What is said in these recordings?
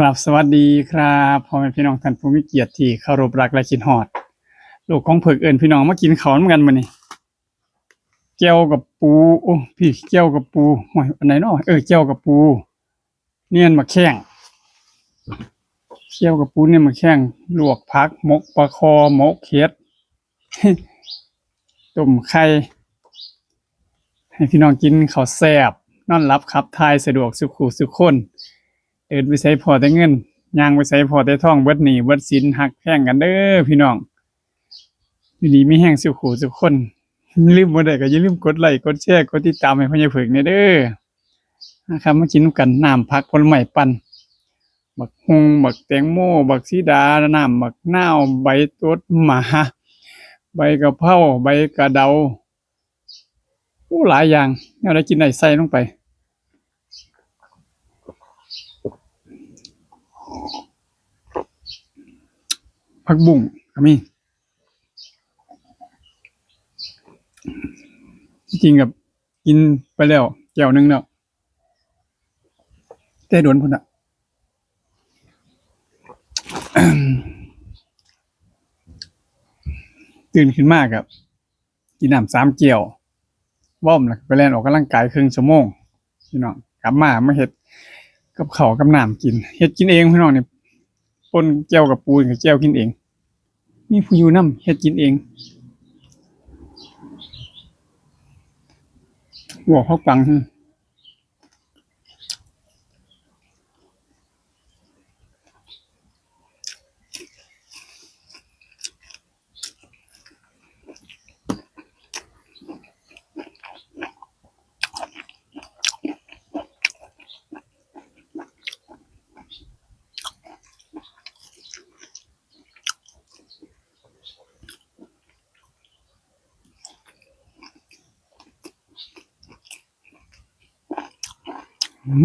กราบสวัสดีครับพ่อแม่พี่น้องท่านผู้มีเกียรติที่เคารพรักและคิดฮอด ลูกของเผือกเอิญพี่น้องมากินข้าวนำกันมื้อนี้แก้วกับปูโอ้พี่แก้วกับปูโอ้ยอันไหนเนาะเออแก้วกับปู เนียนมาแข้งแก้วกับปูเนี่ยมาแข้งลวกผักหมกปลาคอหมกเห็ดต้มไข่ให้พี่น้องกินข้าวแซ่บนอนรับขับทายสะดวกสุขุสุขคน เอินไปใส่พอแต่เงินย่างไปใส่พอแต่ท่องเบิดหนีเบิดสินหักแพงกันเด้อพี่น้องอยู่ดีมีแห้งสุขูสุขคนลืมบ่ได้ก็อย่าลืมกดไลค์กดแชร์กดติดตามให้พ่อใหญ่เผือกนี่เด้อนะครับมากินกันน้ำผักผลไม้ปั่นบักฮงบักแตงโมบักสีดาน้ำบักนาวใบตดหมา ใบกะเพราใบกระเดาโอ้หลายอย่างแนวได้กินได้ใส่ลงไป ผักบุ้งก็มีจริงๆกับกินไปแล้วแก้วหนึงแล้วแต่โดนพุ่นอะตื่นขึ้นมากกับ กินน้ำสามเกี่ยวว่อมล้วก็ไปเล่นออกกำลังกายครึ่งชั่วโมงพี่น้องกลับมามาเฮ็ดกับเขากับน้ำกินเฮ็ดกินเองพี่น้องเนี่ย ปนแก้วกับปูนกับแก้วกินเอง มีผู้อยู่นำเฮ็ดกินเองหัวเขาปัง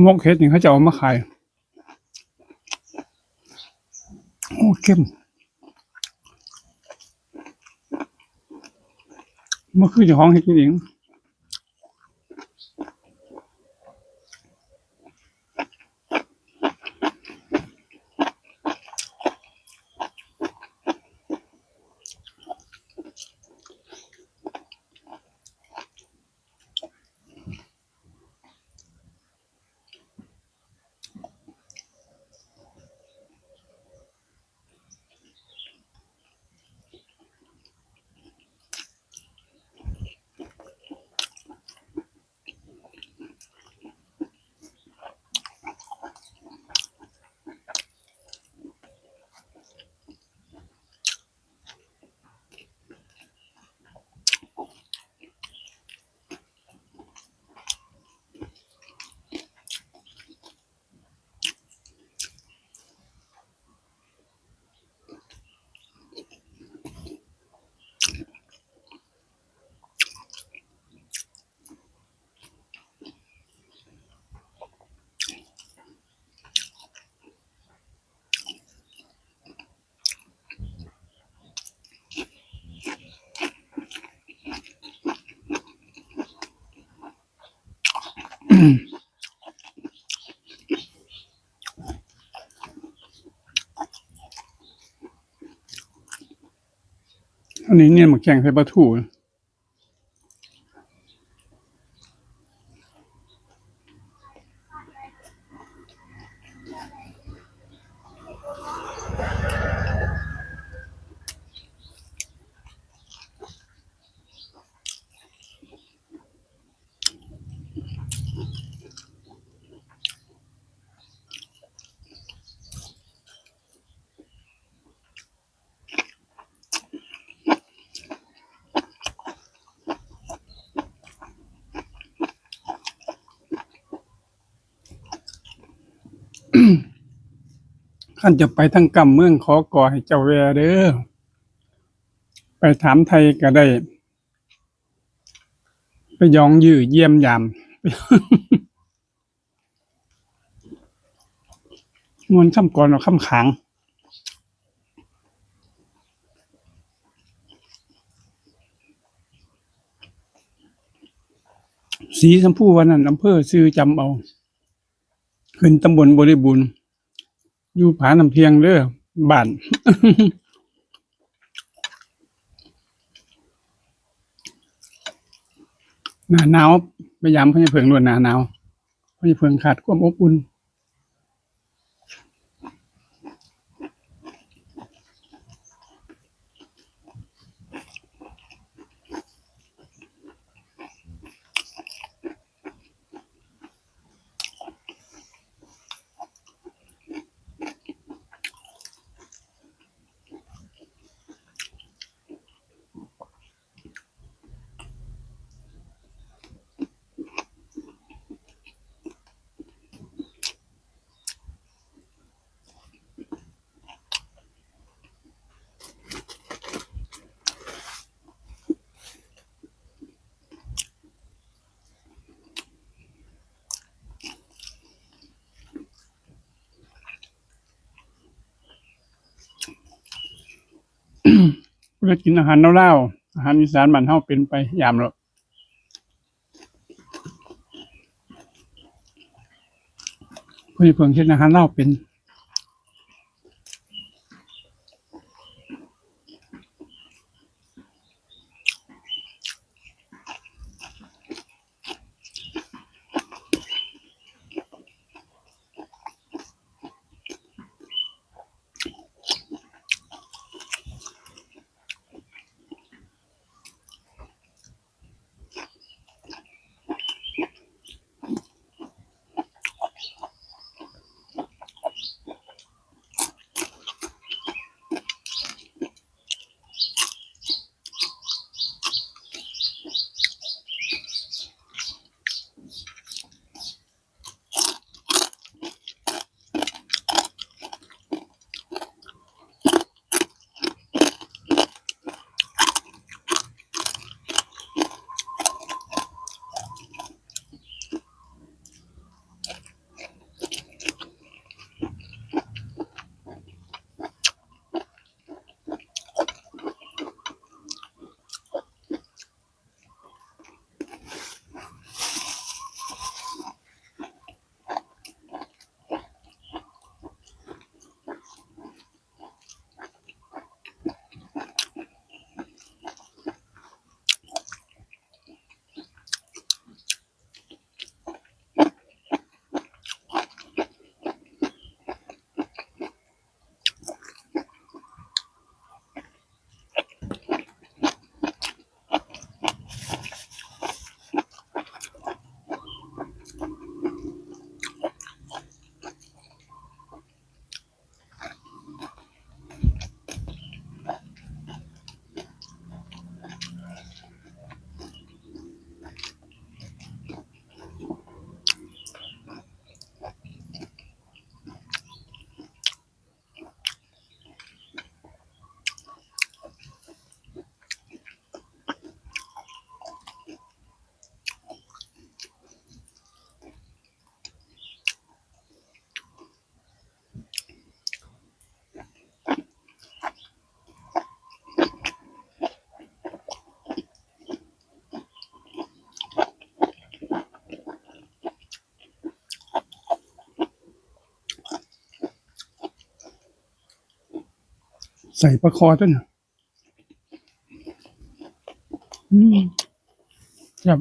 มกเฮ็ดนี่เขาจะเอามาขายโอ้เข้มมันคือจะห้องเฮ็ดกินเอง อันนี้เนี่ยมาแข่งใส่ปลาทู ขั้นจะไปทั้งกำเมืองขอก่อให้เจ้าแวเด้อ ไปถามไทยก็ได้ ไปยองยื้อเยี่ยมยามมวนคำก่อนเอาคำขางสีชมพูวันนั้นอำเภอซื้อจำเอา ขึ้นตำบลบริบูรณ์ อยู่ผาน้ำเพียงเด้อบ้านหน้าหนาวพยายามพยายเพิงลวนหน้าหนาวพยาเพิงขาดความอบอุ่น เพื่อกินอาหารเล่าๆอาหารอีสานบ้านเฮาเป็นไปยามแล้วเพื่อเพิ่งเฮ็ดอาหารเล่าเป็น ใส่ปลาคอต้นอืมครับ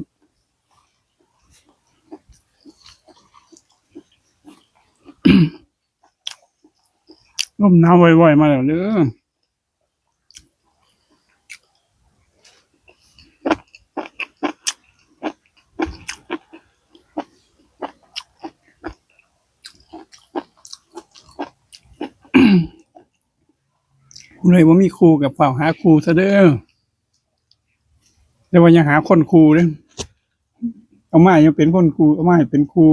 ลมหนาวบ่อยๆมาแล้วเด้อ ผู้ใดว่ามีครูกับเปล่าหาครูซะเด้อแต่ว่ายังหาคนครูเด้อเอามายังเป็นคนครูเอามาให้เป็นครู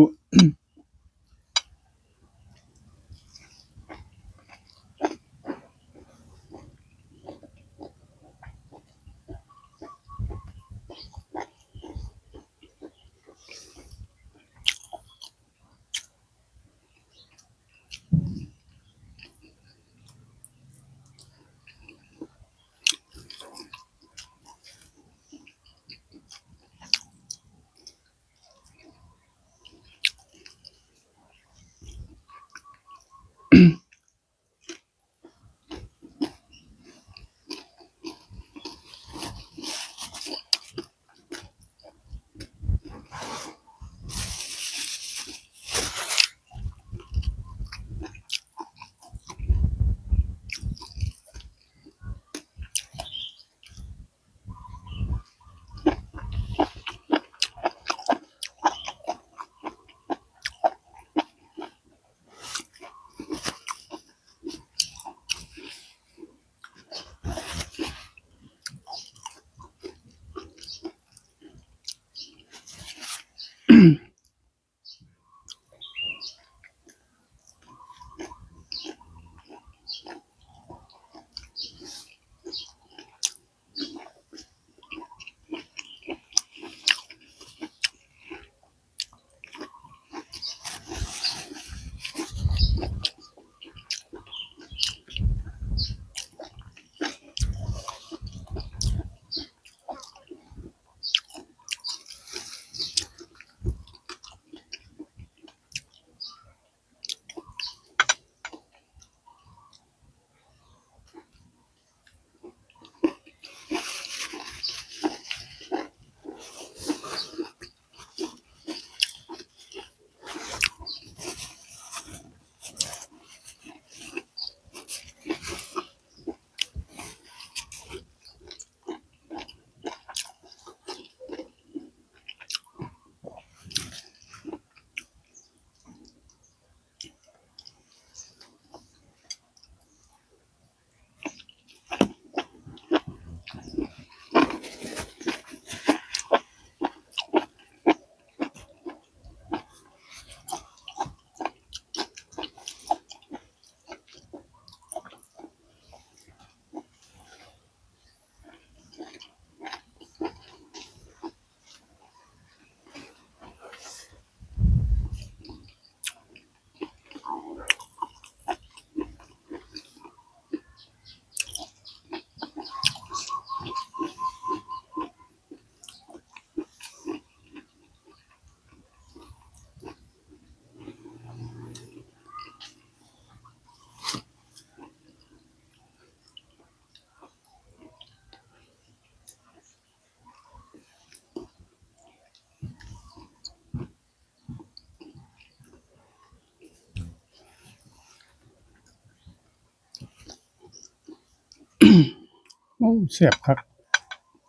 เสียบครับ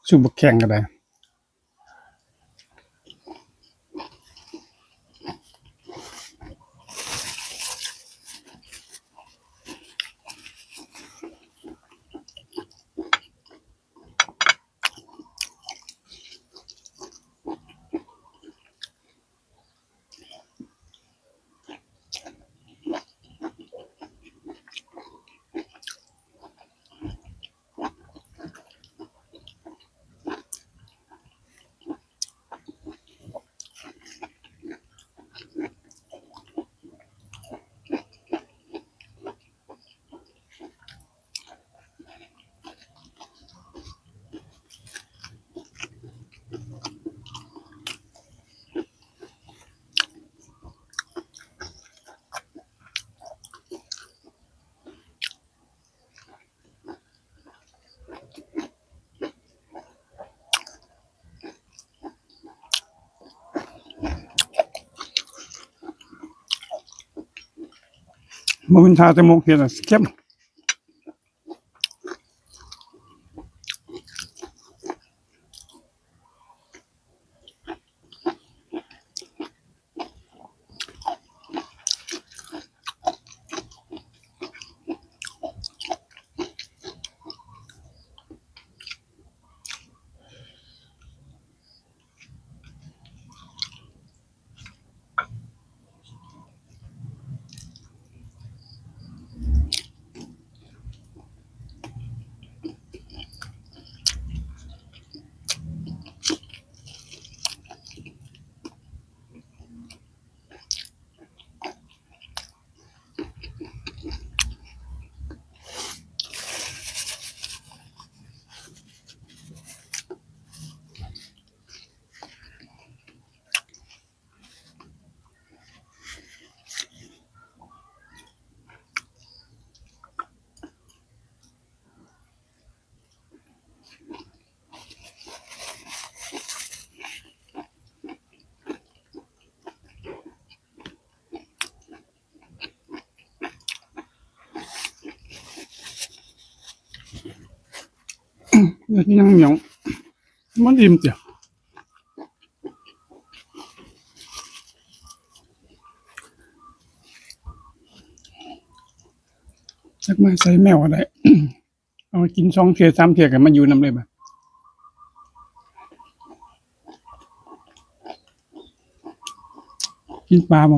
สูบกแข่งก็ได้ มันเป็นชาจมูกเห็ดอะเข้ม ยังเหนียวมันอิ่มจ้ะจักมาใส่แมวอะไรเอากินสองเทียสามเทียกันมาอยู่น้ำเลยบ่ะกินปลาบ่